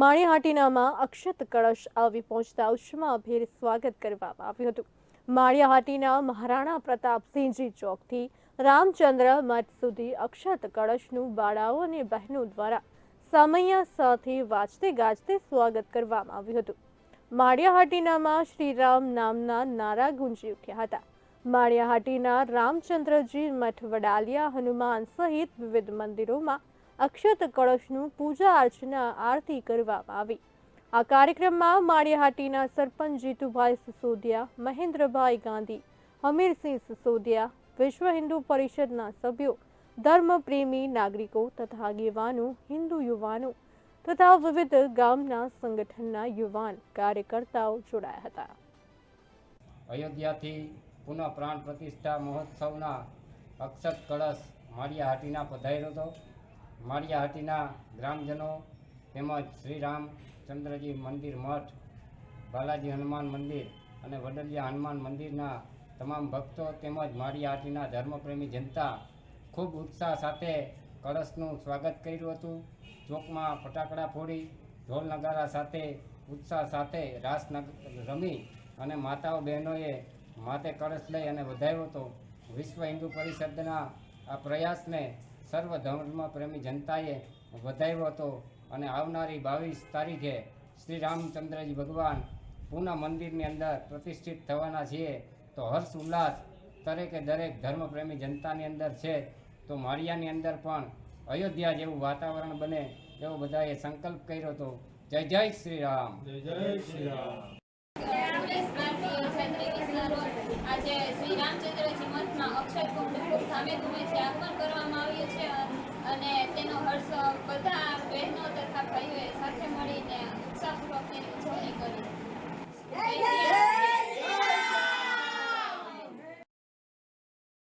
માળિયાહાટીનામાં અક્ષત કળશ આવી પહોંચતા ઉષ્માભેર સ્વાગત કરવામાં આવ્યું હતું. માળિયાહાટીના મહારાણા પ્રતાપસિંહજી ચોકથી રામચંદ્ર મઠ સુધી અક્ષત કળશનું બાળાઓ અને બહેનો દ્વારા સમય સાથે વાજતે ગાજતે સ્વાગત કરવામાં આવ્યું હતું. માળિયાહાટીનામાં શ્રીરામ નામના નારા ગુંજી ઉઠ્યા હતા. માળિયાહાટીના રામચંદ્રજી મઠ વડાલિયા હનુમાન સહિત વિવિધ મંદિરોમાં અક્ષત કળશનું પૂજા અર્ચના આરતી કરવામાં આવી. આ કાર્યક્રમમાં માળિયાહાટીના સરપંચ જીતુભાઈ સિસોદિયા, મહેન્દ્રભાઈ ગાંધી, હમીરસિંહ સિસોદિયા, વિશ્વ હિન્દુ પરિષદના સભ્યો, ધર્મપ્રેમી નાગરિકો તથા આગેવાનો, હિન્દુ યુવાનો તથા વિવિધ ગામના સંગઠનના યુવાન કાર્યકર્તાઓ જોડાયા હતા. અયોધ્યાથી પુનઃ પ્રાણ પ્રતિષ્ઠા મહોત્સવના અક્ષત કળશ માળિયાહાટીના પધાર્યો હતો. માળિયાહાટીના ગ્રામજનો તેમજ શ્રી રામચંદ્રજી મંદિર મઠ, બાલાજી હનુમાન મંદિર અને વડલિયા હનુમાન મંદિરના તમામ ભક્તો તેમજ માળિયાહાટીના ધર્મપ્રેમી જનતા ખૂબ ઉત્સાહ સાથે કળશનું સ્વાગત કર્યું હતું. ચોકમાં ફટાકડા ફોડી, ઢોલ નગારા સાથે, ઉત્સાહ સાથે રાસ રમી અને માતાઓ બહેનોએ માથે કળશ લઈ અને વધાર્યો હતો. વિશ્વ હિન્દુ પરિષદના આ પ્રયાસને સર્વ ધર્મ પ્રેમી જનતાએ વધાવ્યો હતો અને આવનારી બાવીસ તારીખે શ્રી રામચંદ્રજી ભગવાન પુનઃ મંદિરની અંદર પ્રતિષ્ઠિત થવાના છીએ. તો હર્ષ ઉલ્લાસ દરેકે દરેક ધર્મપ્રેમી જનતાની અંદર છે. તો માળિયાની અંદર પણ અયોધ્યા જેવું વાતાવરણ બને એવો બધાએ સંકલ્પ કર્યો હતો. જય જય શ્રી રામ. જય જય શ્રી રામ. આજે શ્રી રામચંદ્રજી મઠમાં ખૂબ ધામે ધૂમેથી કરવામાં આવીએ છીએ. અને